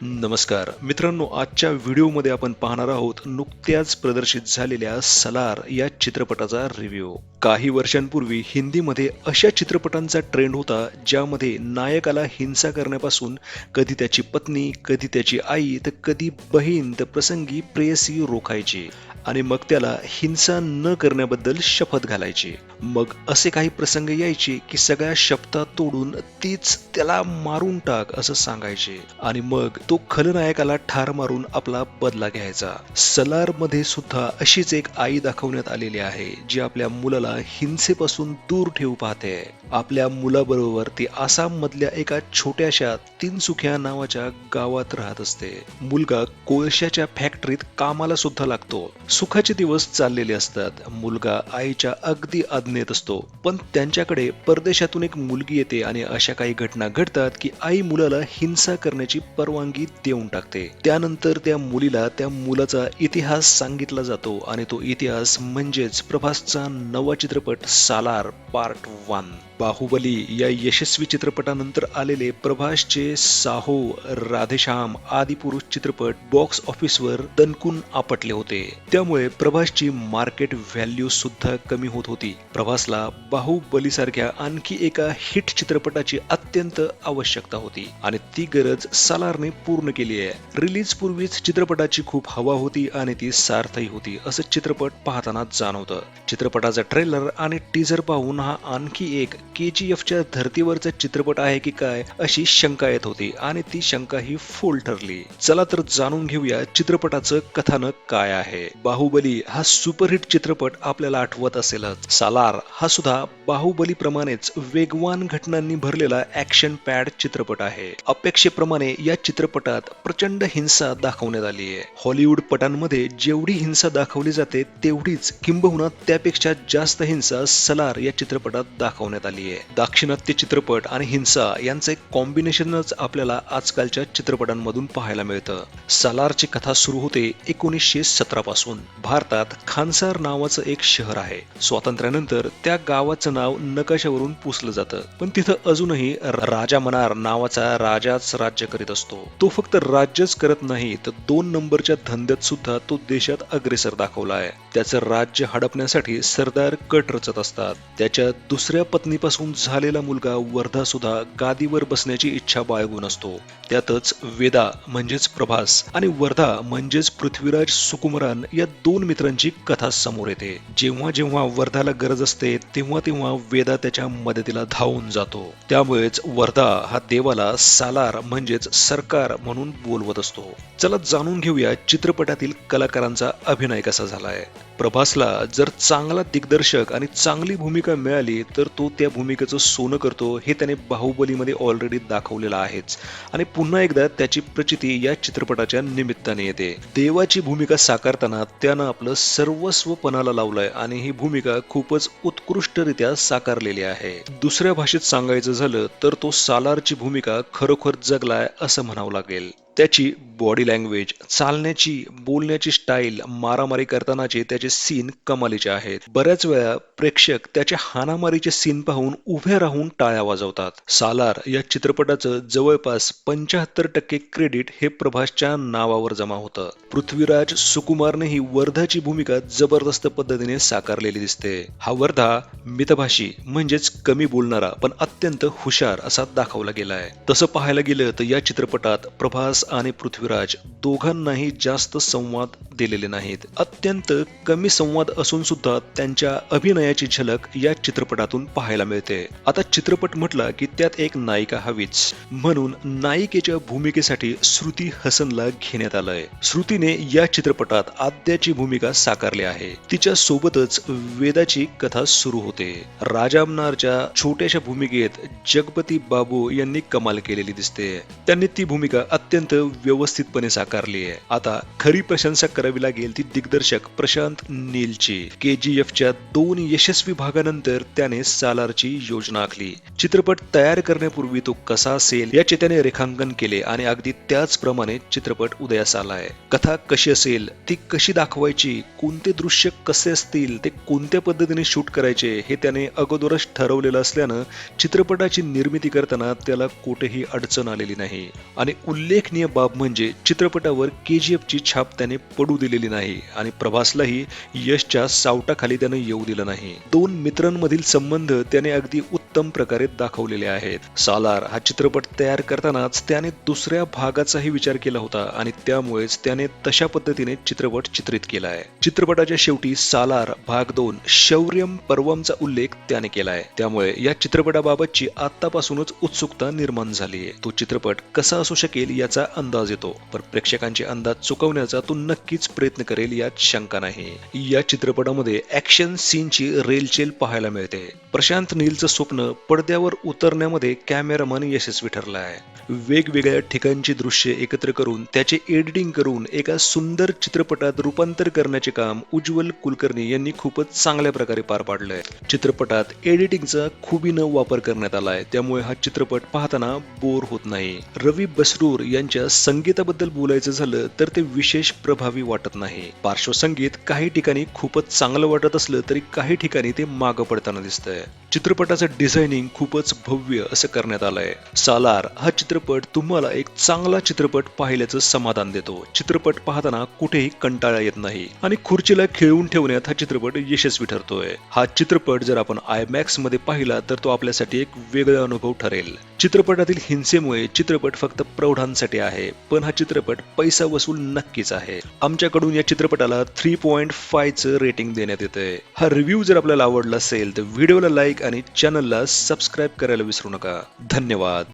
नमस्कार. मित्रांनो आजच्या व्हिडिओमध्ये आपण पाहणार आहोत नुकत्याच प्रदर्शित झालेल्या सलार या चित्रपटाचा रिव्ह्यू काही वर्षांपूर्वी हिंदीमध्ये अशा चित्रपटांचा ट्रेंड होता ज्यामध्ये नायकाला हिंसा करण्यापासून कधी त्याची पत्नी कधी त्याची आई तर कधी बहीण तर प्रसंगी प्रेयसी रोखायची आणि मग त्याला हिंसा न करण्याबद्दल शपथ घालायची. मग असे काही प्रसंग यायचे की सगळ्या शपथा तोडून तीच त्याला मारून टाक असं सांगायचे. आणि मग तो खलनायकाला ठार मारून आपला बदला घ्यायचा. सलारमध्ये सुद्धा अशीच एक आई दाखवण्यात आलेली आहे जी आपल्या मुलाला हिंसेपासून दूर ठेवू पाहते. आपल्या मुलाबरोबर ती आसाम मधल्या एका छोट्याशा तिनसुख्या नावाच्या गावात राहत असते. मुलगा कोळशाच्या फॅक्टरीत कामाला सुद्धा लागतो. सुखाचे दिवस चाललेले असतात. मुलगा आईच्या अगदी आज्ञेत असतो. पण त्यांच्याकडे परदेशातून एक मुलगी येते आणि अशा काही घटना घडतात की आई मुलाला हिंसा करण्याची परवानगी देऊन टाकते. त्यानंतर त्या मुलीला त्या मुलाचा इतिहास सांगितला जातो आणि तो इतिहास म्हणजेच प्रभासचा नवा चित्रपट सालार पार्ट वन. बाहुबली या यशस्वी चित्रपटानंतर आलेले प्रभासचे साहो राधेश्याम आदिपुरुष चित्रपट बॉक्स ऑफिसवर दणकून आपटले होते. त्यामुळे प्रभासची मार्केट व्हॅल्यू सुद्धा कमी होत होती. प्रभासला बाहुबली सारख्या आणखी एका हिट चित्रपटाची अत्यंत आवश्यकता होती आणि ती गरज सालारने पूर्ण केली आहे. रिलीज पूर्वीच चित्रपटाची खूप हवा होती आणि ती सार्थही होती असं चित्रपट पाहताना जाणवतं. चित्रपटाचा ट्रेलर आणि टीझर पाहून हा आणखी एक के जी एफच्या धर्तीवरचा चित्रपट आहे की काय अशी शंका येत होती आणि ती शंका ही फुल ठरली. चला तर जाणून घेऊया चित्रपटाचं कथानक काय आहे. बाहुबली हा सुपरहिट चित्रपट आपल्याला आठवत असेलच. सालार हा सुद्धा बाहुबली प्रमाणेच वेगवान घटनांनी भरलेला ऍक्शन पॅड चित्रपट आहे. अपेक्षेप्रमाणे या चित्रपटात प्रचंड हिंसा दाखवण्यात आली आहे. हॉलिवूड पटांमध्ये जेवढी हिंसा दाखवली जाते तेवढीच किंबहुना त्यापेक्षा जास्त हिंसा सलार या चित्रपटात दाखवण्यात आली आहे दाक्षिणात्य चित्रपट आणि हिंसा यांचं एक कॉम्बिनेशनच आपल्याला आजकालच्या चित्रपटांमधून पाहायला मिळतं. सालारची कथा सुरू होते एकोणीसशे सतरा पासून. भारतात खानसार नावाचं एक शहर आहे. स्वातंत्र्यानंतर त्या गावाचं नाव नकाशावरून पुसलं जातं. पण तिथं अजूनही राजा मनार नावाचा राजाच राज्य करीत असतो. तो फक्त राज्यच करत नाही तर दोन नंबरच्या धंद्यात सुद्धा तो देशात अग्रेसर दाखवला आहे त्याचं राज्य हडपण्यासाठी सरदार कट रचत असतात. त्याच्या दुसऱ्या पत्नीपासून झालेला मुलगा वर्धा सुद्धा गादीवर बसण्याची इच्छा बाळगून असतो. त्यातच वेदा म्हणजेच प्रभास आणि वर्धा म्हणजेच पृथ्वीराज सुकुमरान या दोन मित्रांची कथा समोर येते. जेव्हा जेव्हा वर्धाला गरज असते तेव्हा तेव्हा वेदा त्याच्या मदतीला धावून जातो. त्यामुळेच वर्धा हा देवाला सालार म्हणजेच सरकार म्हणून बोलवत असतो. चला जाणून घेऊया चित्रपटातील कलाकारांचा अभिनय कसा झालाय. प्रभासला जर चांगला दिग्दर्शक आणि चांगली भूमिका मिळाली तर तो त्या भूमिकेचं सोनं करतो हे त्याने बाहुबलीमध्ये ऑलरेडी दाखवलेलं आहेच. आणि पुन्हा एकदा त्याची प्रचिती या चित्रपटाच्या निमित्ताने येते. देवाची भूमिका साकारताना त्यानं आपलं सर्वस्व पणाला लावलंय आणि ही भूमिका खूपच उत्कृष्टरित्या साकारलेली आहे. दुसऱ्या भाषेत सांगायचं झालं तर तो सालारची भूमिका खरोखर जगलाय असं म्हणावं लागेल. त्याची बॉडी लँग्वेज चालण्याची बोलण्याची स्टाईल मारामारी करतानाचे त्याचे सीन कमालीचे आहेत. बऱ्याच वेळा प्रेक्षक त्याच्या हाणामारीचे सीन पाहून उभे राहून टाळ्या वाजवतात. सालार या चित्रपटाचं जवळपास पंच्याहत्तर टक्के क्रेडिट हे प्रभासच्या नावावर जमा होतं. पृथ्वीराज सुकुमारने ही वर्धाची भूमिका जबरदस्त पद्धतीने साकारलेली दिसते. हा वर्धा मितभाषी म्हणजेच कमी बोलणारा पण अत्यंत हुशार असा दाखवला गेलाय. तसं पाहायला गेलं तर या चित्रपटात प्रभास आणि पृथ्वीराज दोघांनाही जास्त संवाद दिलेले नाहीत. अत्यंत कमी संवाद असून सुद्धा त्यांच्या अभिनयाची झलक या चित्रपटातून पाहायला मिळते. आता चित्रपट म्हटला की त्यात एक नायिका हवीच. म्हणून नायिकेच्या भूमिकेसाठी श्रुती हसनला घेण्यात आलंय. श्रुतीने या चित्रपटात आद्याची भूमिका साकारली आहे. तिच्या सोबतच वेदाची कथा सुरू होते. राजामनारच्या छोट्याशा भूमिकेत जगपती बाबू यांनी कमाल केलेली दिसते. त्यांनी ती भूमिका अत्यंत व्यवस्थितपणे साकारली आहे. आता खरी प्रशंसा करावी लागेल ती दिग्दर्शक प्रशांत नीलची. के जी च्या दोन यशस्वी भागानंतर त्याने सालारची योजना आखली. चित्रपट तयार करण्यापूर्वी तो कसा असेल याचे त्याने रेखांकन केले आणि अगदी त्याचप्रमाणे चित्रपट उदयास आलाय कथा कशी असेल ती कशी दाखवायची कोणते दृश्य कसे असतील ते कोणत्या पद्धतीने शूट करायचे हे त्याने अगोदरच ठरवलेलं असल्यानं चित्रपटाची निर्मिती करताना त्याला कुठेही अडचण आलेली नाही. आणि उल्लेखनीय बाब म्हणजे चित्रपटावर के जी ची छाप त्याने पडू दिलेली नाही आणि प्रभासलाही यशच्या सावटाखाली त्यानं येऊ दिलं नाही. दोन मित्रांमधील संबंध त्याने अगदी उत्तम प्रकारे दाखवलेले आहेत. सालार हा चित्रपट तयार करतानाच त्याने दुसऱ्या भागाचाही विचार केला होता आणि त्यामुळेच त्याने तशा पद्धतीने चित्रपट चित्रित केला आहे चित्रपटाच्या शेवटी सालार भाग दोन शौर्यम पर्वमचा उल्लेख त्याने केलाय. त्यामुळे या चित्रपटाबाबतची आतापासूनच उत्सुकता निर्माण झाली आहे तो चित्रपट कसा असू शकेल याचा अंदाज येतो पण प्रेक्षकांचे अंदाज चुकवण्याचा तो नक्कीच प्रयत्न करेल यात शंका नाही. या चित्रपटामध्ये ऍक्शन सीनची रेलचेल पाहायला मिळते. प्रशांत नीलचं स्वप्न पडद्यावर उतरण्यामध्ये कॅमेरामन यशस्वी ठरला आहे वेगवेगळ्या ठिकाणची दृश्य एकत्र करून त्याचे एडिटिंग करून एका सुंदर चित्रपटात रूपांतर करण्याचे काम उज्ज्वल कुलकर्णी यांनी खूपच चांगल्या प्रकारे पार पाडलंय. चित्रपटात एडिटिंगचा खुबीनं वापर करण्यात आलाय. त्यामुळे हा चित्रपट पाहताना बोर होत नाही. रवी बसरूर यांच्या संगीताबद्दल बोलायचं झालं तर ते विशेष प्रभावी वाटत नाही. पार्श्वसंगीत काही ठिकाणी खूपच चांगलं वाटत असलं तरी काही ठिकाणी ते मागं पडताना दिसतंय. चित्रपटाचं डिझायनिंग खूपच भव्य असं करण्यात आलंय. सालार हा चित्र चित्रपट तुम्हाला एक चांगला चित्रपट पाहिल्याचं समाधान देतो. चित्रपट पाहताना कुठेही कंटाळा येत नाही. आणि खुर्चीला खेळून ठेवण्यात हा चित्रपट यशस्वी ठरतोय. हा चित्रपट जर आपण आयमॅक्समध्ये पाहिला तर तो आपल्यासाठी एक वेगळा अनुभव ठरेल. चित्रपटातील हिंसेमुळे चित्रपट फक्त प्रौढांसाठी आहे पण हा चित्रपट पैसा वसूल नक्कीच आहे. आमच्याकडून या चित्रपटाला थ्री पॉईंट चं रेटिंग देण्यात येतंय. हा रिव्ह्यू जर आपल्याला आवडला असेल तर व्हिडिओला लाईक आणि चॅनलला सबस्क्राईब करायला विसरू नका. धन्यवाद.